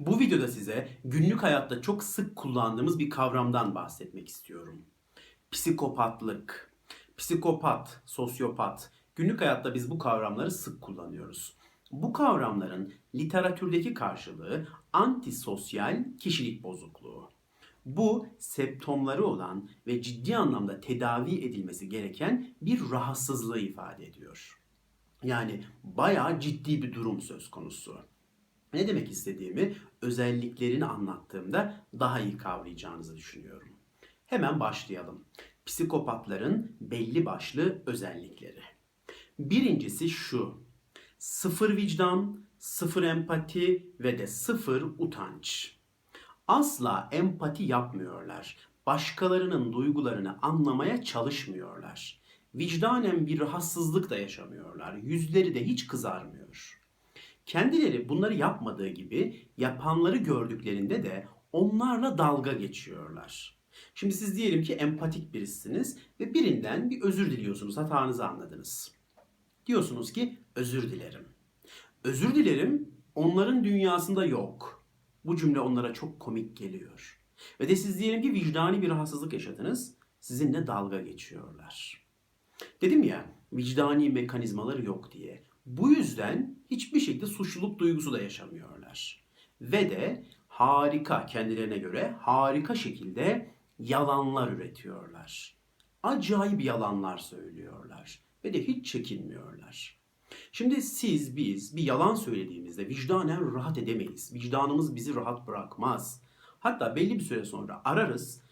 Bu videoda size günlük hayatta çok sık kullandığımız bir kavramdan bahsetmek istiyorum. Psikopatlık. Psikopat, sosyopat. Günlük hayatta biz bu kavramları sık kullanıyoruz. Bu kavramların literatürdeki karşılığı antisosyal kişilik bozukluğu. Bu septomları olan ve ciddi anlamda tedavi edilmesi gereken bir rahatsızlığı ifade ediyor. Yani bayağı ciddi bir durum söz konusu. Ne demek istediğimi özelliklerini anlattığımda daha iyi kavrayacağınızı düşünüyorum. Hemen başlayalım. Psikopatların belli başlı özellikleri. Birincisi şu. Sıfır vicdan, sıfır empati ve de sıfır utanç. Asla empati yapmıyorlar. Başkalarının duygularını anlamaya çalışmıyorlar. Vicdanen bir rahatsızlık da yaşamıyorlar. Yüzleri de hiç kızarmıyor. Kendileri bunları yapmadığı gibi yapanları gördüklerinde de onlarla dalga geçiyorlar. Şimdi siz diyelim ki empatik birisiniz ve birinden bir özür diliyorsunuz, hatanızı anladınız. Diyorsunuz ki özür dilerim. Özür dilerim onların dünyasında yok. Bu cümle onlara çok komik geliyor. Ve de siz diyelim ki vicdani bir rahatsızlık yaşadınız, sizinle dalga geçiyorlar. Dedim ya vicdani mekanizmaları yok diye. Bu yüzden hiçbir şekilde suçluluk duygusu da yaşamıyorlar. Ve de harika kendilerine göre harika şekilde yalanlar üretiyorlar. Acayip yalanlar söylüyorlar ve de hiç çekinmiyorlar. Şimdi siz biz bir yalan söylediğimizde vicdanen rahat edemeyiz. Vicdanımız bizi rahat bırakmaz. Hatta belli bir süre sonra ararız.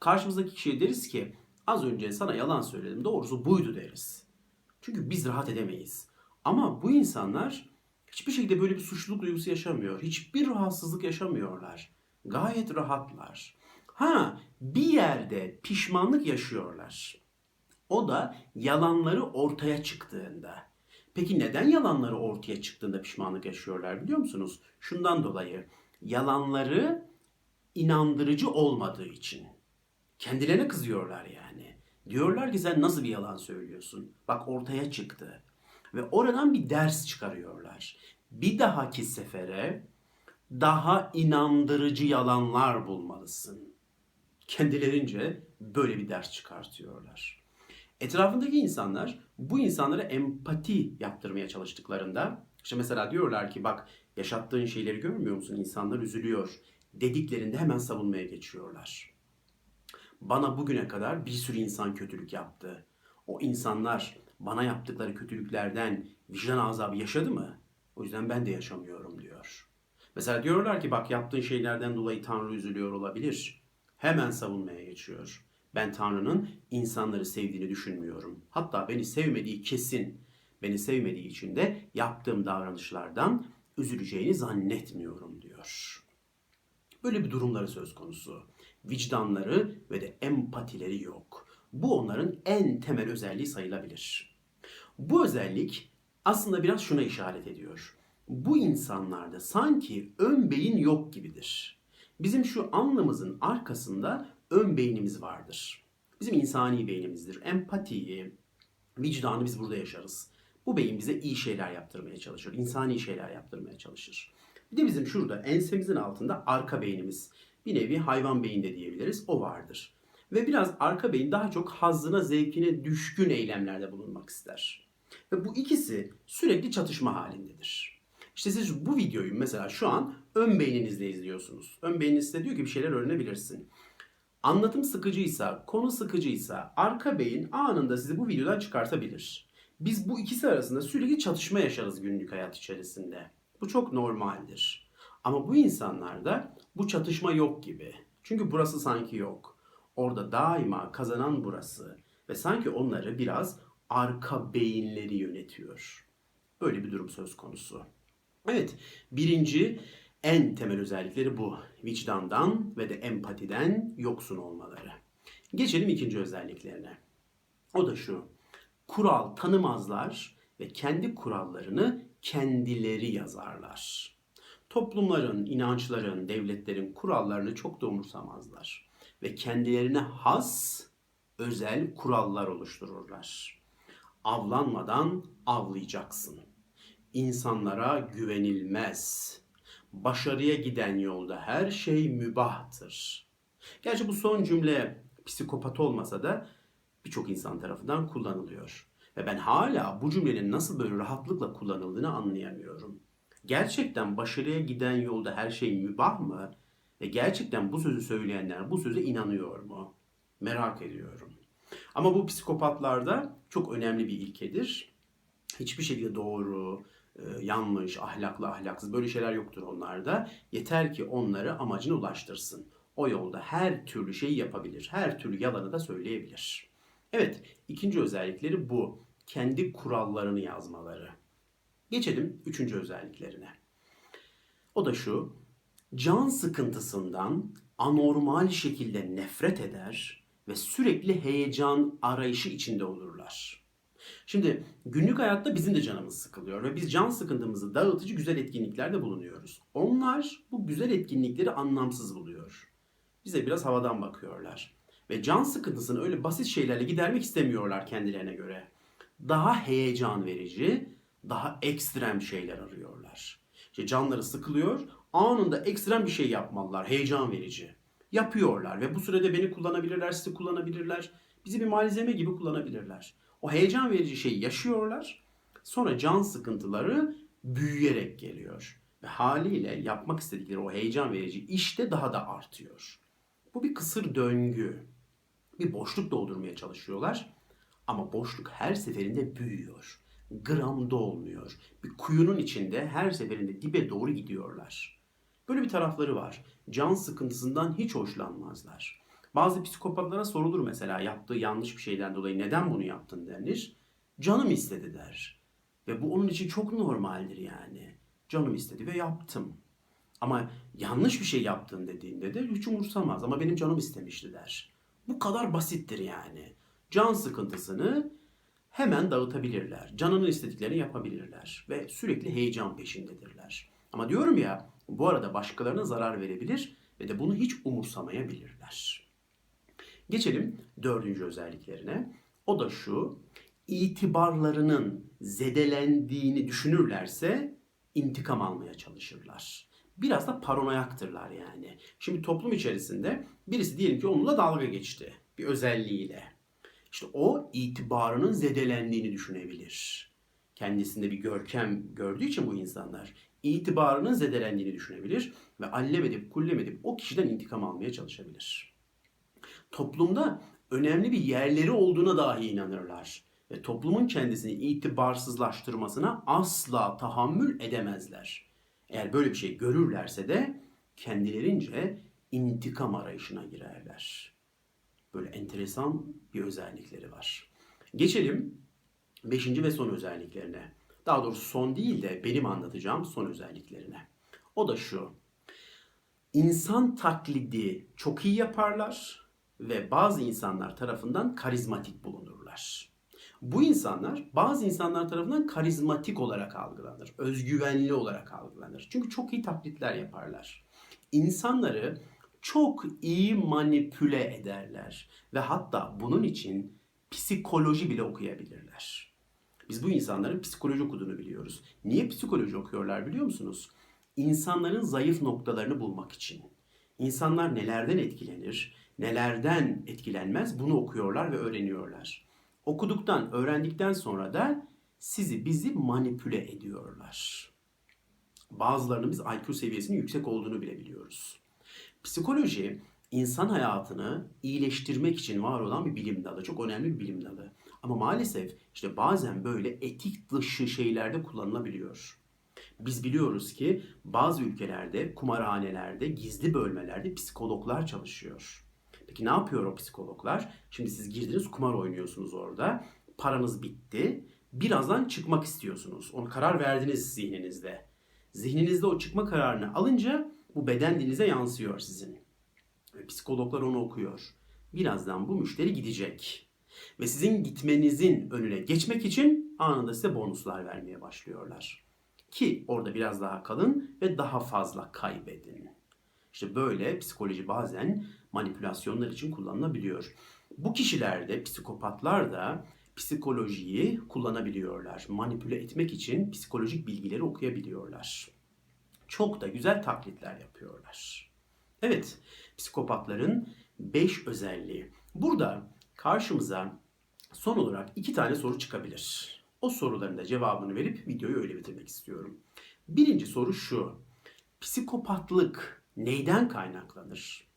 Karşımızdaki kişiye deriz ki az önce sana yalan söyledim doğrusu buydu deriz. Çünkü biz rahat edemeyiz. Ama bu insanlar hiçbir şekilde böyle bir suçluluk duygusu yaşamıyor. Hiçbir rahatsızlık yaşamıyorlar. Gayet rahatlar. Ha bir yerde pişmanlık yaşıyorlar. O da yalanları ortaya çıktığında. Peki neden yalanları ortaya çıktığında pişmanlık yaşıyorlar biliyor musunuz? Şundan dolayı yalanları inandırıcı olmadığı için. Kendilerine kızıyorlar yani. Diyorlar ki sen nasıl bir yalan söylüyorsun? Bak ortaya çıktı. Ve oradan bir ders çıkarıyorlar. Bir dahaki sefere daha inandırıcı yalanlar bulmalısın. Kendilerince böyle bir ders çıkartıyorlar. Etrafındaki insanlar bu insanlara empati yaptırmaya çalıştıklarında işte mesela diyorlar ki bak yaşattığın şeyleri görmüyor musun? İnsanlar üzülüyor dediklerinde hemen savunmaya geçiyorlar. Bana bugüne kadar bir sürü insan kötülük yaptı. O insanlar bana yaptıkları kötülüklerden vicdan azabı yaşadı mı? O yüzden ben de yaşamıyorum diyor. Mesela diyorlar ki bak yaptığın şeylerden dolayı Tanrı üzülüyor olabilir. Hemen savunmaya geçiyor. Ben Tanrı'nın insanları sevdiğini düşünmüyorum. Hatta beni sevmediği kesin. Beni sevmediği için de yaptığım davranışlardan üzüleceğini zannetmiyorum diyor. Böyle bir durumları söz konusu. Vicdanları ve de empatileri yok. Bu onların en temel özelliği sayılabilir. Bu özellik aslında biraz şuna işaret ediyor. Bu insanlarda sanki ön beyin yok gibidir. Bizim şu anlamızın arkasında ön beynimiz vardır. Bizim insani beynimizdir. Empatiyi, vicdanı biz burada yaşarız. Bu beyin bize iyi şeyler yaptırmaya çalışır. insani şeyler yaptırmaya çalışır. Bir de bizim şurada ensemizin altında arka beynimiz. Bir nevi hayvan beyinde diyebiliriz. O vardır. Ve biraz arka beyin daha çok hazzına, zevkine düşkün eylemlerde bulunmak ister. Ve bu ikisi sürekli çatışma halindedir. İşte siz bu videoyu mesela şu an ön beyninizle izliyorsunuz. Ön beyniniz size diyor ki bir şeyler öğrenebilirsin. Anlatım sıkıcıysa, konu sıkıcıysa arka beyin anında sizi bu videodan çıkartabilir. Biz bu ikisi arasında sürekli çatışma yaşarız günlük hayat içerisinde. Bu çok normaldir. Ama bu insanlarda bu çatışma yok gibi. Çünkü burası sanki yok. Orada daima kazanan burası ve sanki onları biraz arka beyinleri yönetiyor. Böyle bir durum söz konusu. Evet, birinci en temel özellikleri bu. Vicdandan ve de empatiden yoksun olmaları. Geçelim ikinci özelliklerine. O da şu. Kural tanımazlar ve kendi kurallarını kendileri yazarlar. Toplumların, inançların, devletlerin kurallarını çok da umursamazlar ve kendilerine has özel kurallar oluştururlar. Avlanmadan avlayacaksın. İnsanlara güvenilmez. başarıya giden yolda her şey mübahtır. Gerçi bu son cümle psikopat olmasa da birçok insan tarafından kullanılıyor. Ve ben hala bu cümlenin nasıl böyle rahatlıkla kullanıldığını anlayamıyorum. Gerçekten başarıya giden yolda her şey mübah mı? Ve gerçekten bu sözü söyleyenler bu söze inanıyor mu? Merak ediyorum. Ama bu psikopatlarda çok önemli bir ilkedir. Hiçbir şekilde doğru, e, yanlış, ahlaklı, ahlaksız böyle şeyler yoktur onlarda. Yeter ki onları amacına ulaştırsın. O yolda her türlü şeyi yapabilir. Her türlü yalanı da söyleyebilir. Evet, ikinci özellikleri bu. Kendi kurallarını yazmaları. Geçelim üçüncü özelliklerine. O da şu. Can sıkıntısından anormal şekilde nefret eder ve sürekli heyecan arayışı içinde olurlar. Şimdi günlük hayatta bizim de canımız sıkılıyor ve biz can sıkıntımızı dağıtıcı güzel etkinliklerde bulunuyoruz. Onlar bu güzel etkinlikleri anlamsız buluyor. Bize biraz havadan bakıyorlar. Ve can sıkıntısını öyle basit şeylerle gidermek istemiyorlar kendilerine göre. Daha heyecan verici, daha ekstrem şeyler arıyorlar. İşte canları sıkılıyor, anında ekstrem bir şey yapmalılar, heyecan verici. Yapıyorlar ve bu sürede beni kullanabilirler, sizi kullanabilirler. Bizi bir malzeme gibi kullanabilirler. O heyecan verici şeyi yaşıyorlar. Sonra can sıkıntıları büyüyerek geliyor. Ve haliyle yapmak istedikleri o heyecan verici iş de daha da artıyor. Bu bir kısır döngü. Bir boşluk doldurmaya çalışıyorlar. Ama boşluk her seferinde büyüyor. Gramda olmuyor. Bir kuyunun içinde her seferinde dibe doğru gidiyorlar. Böyle bir tarafları var. Can sıkıntısından hiç hoşlanmazlar. Bazı psikopatlara sorulur mesela yaptığı yanlış bir şeyden dolayı neden bunu yaptın denir. Canım istedi der. Ve bu onun için çok normaldir yani. Canım istedi ve yaptım. Ama yanlış bir şey yaptın dediğinde de hiç umursamaz ama benim canım istemişti der. Bu kadar basittir yani. Can sıkıntısını hemen dağıtabilirler. Canının istediklerini yapabilirler ve sürekli heyecan peşindedirler. Ama diyorum ya bu arada başkalarına zarar verebilir ve de bunu hiç umursamayabilirler. Geçelim dördüncü özelliklerine. O da şu, itibarlarının zedelendiğini düşünürlerse intikam almaya çalışırlar. Biraz da paranoyaktırlar yani. Şimdi toplum içerisinde birisi diyelim ki onunla dalga geçti bir özelliğiyle. İşte o itibarının zedelendiğini düşünebilir. Kendisinde bir görkem gördüğü için bu insanlar itibarının zedelendiğini düşünebilir ve allem edip kullem edip o kişiden intikam almaya çalışabilir. Toplumda önemli bir yerleri olduğuna dahi inanırlar ve toplumun kendisini itibarsızlaştırmasına asla tahammül edemezler. Eğer böyle bir şey görürlerse de kendilerince intikam arayışına girerler. Böyle enteresan bir özellikleri var. Geçelim beşinci ve son özelliklerine. Daha doğrusu son değil de benim anlatacağım son özelliklerine. O da şu. İnsan taklidi çok iyi yaparlar ve bazı insanlar tarafından karizmatik bulunurlar. Bu insanlar bazı insanlar tarafından karizmatik olarak algılanır, özgüvenli olarak algılanır. Çünkü çok iyi taklitler yaparlar. İnsanları çok iyi manipüle ederler ve hatta bunun için psikoloji bile okuyabilirler. Biz bu insanların psikoloji okuduğunu biliyoruz. Niye psikoloji okuyorlar biliyor musunuz? İnsanların zayıf noktalarını bulmak için. İnsanlar nelerden etkilenir, nelerden etkilenmez bunu okuyorlar ve öğreniyorlar. Okuduktan, öğrendikten sonra da sizi bizi manipüle ediyorlar. Bazılarının biz IQ seviyesinin yüksek olduğunu bile biliyoruz. Psikoloji insan hayatını iyileştirmek için var olan bir bilim dalı. Çok önemli bir bilim dalı. Ama maalesef işte bazen böyle etik dışı şeylerde kullanılabiliyor. Biz biliyoruz ki bazı ülkelerde, kumarhanelerde, gizli bölmelerde psikologlar çalışıyor. Peki ne yapıyor o psikologlar? Şimdi siz girdiniz kumar oynuyorsunuz orada. Paranız bitti. Birazdan çıkmak istiyorsunuz. Onu karar verdiniz zihninizde. Zihninizde o çıkma kararını alınca bu beden dilinize yansıyor sizin. Psikologlar onu okuyor. Birazdan bu müşteri gidecek. Ve sizin gitmenizin önüne geçmek için anında size bonuslar vermeye başlıyorlar. Ki orada biraz daha kalın ve daha fazla kaybedin. İşte böyle psikoloji bazen manipülasyonlar için kullanılabiliyor. Bu kişilerde, psikopatlar da psikolojiyi kullanabiliyorlar. Manipüle etmek için psikolojik bilgileri okuyabiliyorlar. Çok da güzel taklitler yapıyorlar. Evet, psikopatların 5 özelliği. Burada karşımıza son olarak iki tane soru çıkabilir. O soruların da cevabını verip videoyu öyle bitirmek istiyorum. Birinci soru şu. Psikopatlık neyden kaynaklanır?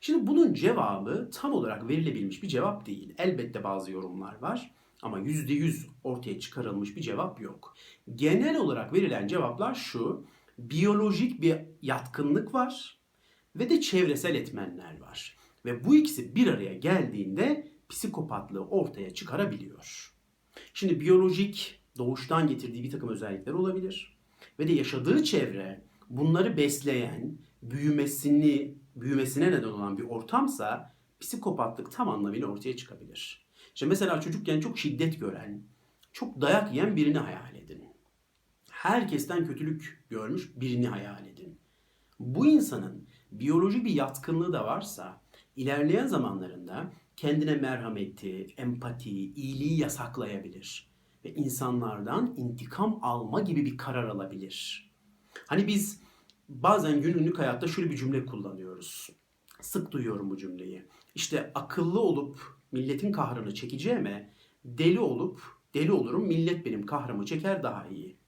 Şimdi bunun cevabı tam olarak verilebilmiş bir cevap değil. Elbette bazı yorumlar var ama %100 ortaya çıkarılmış bir cevap yok. Genel olarak verilen cevaplar şu. Biyolojik bir yatkınlık var ve de çevresel etmenler var. Ve bu ikisi bir araya geldiğinde psikopatlığı ortaya çıkarabiliyor. Şimdi biyolojik doğuştan getirdiği bir takım özellikler olabilir. Ve de yaşadığı çevre bunları besleyen, büyümesini büyümesine neden olan bir ortamsa psikopatlık tam anlamıyla ortaya çıkabilir. İşte mesela çocukken çok şiddet gören, çok dayak yiyen birini hayal edin. Herkesten kötülük görmüş birini hayal edin. Bu insanın biyolojik bir yatkınlığı da varsa ilerleyen zamanlarında kendine merhameti, empati, iyiliği yasaklayabilir ve insanlardan intikam alma gibi bir karar alabilir. Hani biz bazen günlük hayatta şöyle bir cümle kullanıyoruz. Sık duyuyorum bu cümleyi. İşte akıllı olup milletin kahrını çekeceğime deli olup deli olurum millet benim kahrımı çeker daha iyi.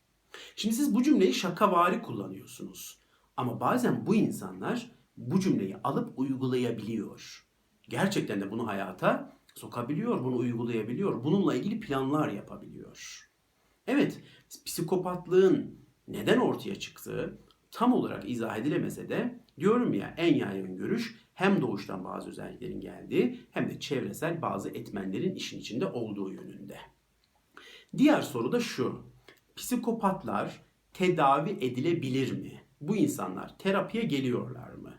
Şimdi siz bu cümleyi şakavari kullanıyorsunuz. Ama bazen bu insanlar bu cümleyi alıp uygulayabiliyor. Gerçekten de bunu hayata sokabiliyor, bunu uygulayabiliyor. Bununla ilgili planlar yapabiliyor. Evet, psikopatlığın neden ortaya çıktığı tam olarak izah edilemese de diyorum ya en yaygın görüş hem doğuştan bazı özelliklerin geldiği hem de çevresel bazı etmenlerin işin içinde olduğu yönünde. Diğer soru da şu. Psikopatlar tedavi edilebilir mi? Bu insanlar terapiye geliyorlar mı?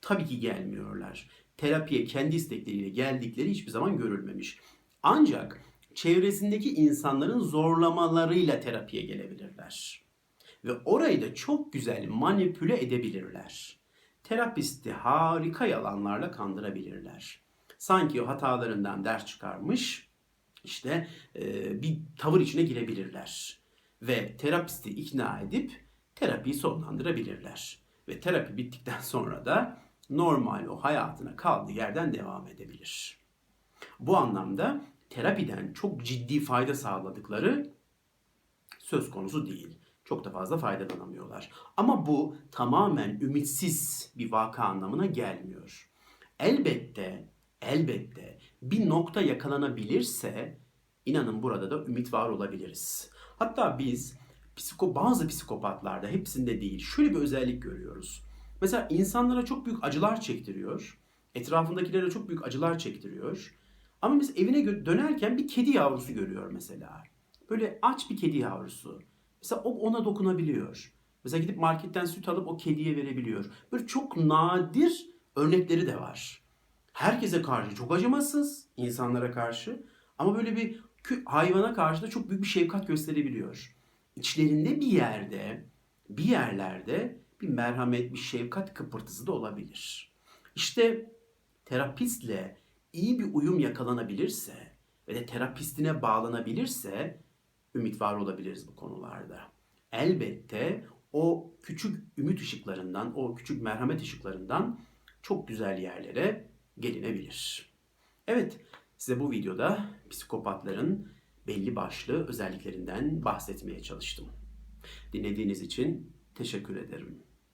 Tabii ki gelmiyorlar. Terapiye kendi istekleriyle geldikleri hiçbir zaman görülmemiş. Ancak çevresindeki insanların zorlamalarıyla terapiye gelebilirler. Ve orayı da çok güzel manipüle edebilirler. Terapisti harika yalanlarla kandırabilirler. Sanki o hatalarından ders çıkarmış, işte bir tavır içine girebilirler. Ve terapisti ikna edip terapiyi sonlandırabilirler. Ve terapi bittikten sonra da normal o hayatına kaldığı yerden devam edebilir. Bu anlamda terapiden çok ciddi fayda sağladıkları söz konusu değil. Çok da fazla faydalanamıyorlar. Ama bu tamamen ümitsiz bir vaka anlamına gelmiyor. Elbette, elbette bir nokta yakalanabilirse inanın burada da ümit var olabiliriz. Hatta biz psiko, bazı psikopatlarda hepsinde değil şöyle bir özellik görüyoruz. Mesela insanlara çok büyük acılar çektiriyor. Etrafındakilere çok büyük acılar çektiriyor. Ama biz evine dönerken bir kedi yavrusu görüyor mesela. Böyle aç bir kedi yavrusu. Mesela o ona dokunabiliyor. Mesela gidip marketten süt alıp o kediye verebiliyor. Böyle çok nadir örnekleri de var. Herkese karşı çok acımasız, insanlara karşı. Ama böyle bir hayvana karşı da çok büyük bir şefkat gösterebiliyor. İçlerinde bir yerde, bir yerlerde bir merhamet, bir şefkat kıpırtısı da olabilir. İşte terapistle iyi bir uyum yakalanabilirse ve de terapistine bağlanabilirse ümit var olabiliriz bu konularda. Elbette o küçük ümit ışıklarından, o küçük merhamet ışıklarından çok güzel yerlere gelinebilir. Evet, size bu videoda psikopatların belli başlı özelliklerinden bahsetmeye çalıştım. Dinlediğiniz için teşekkür ederim.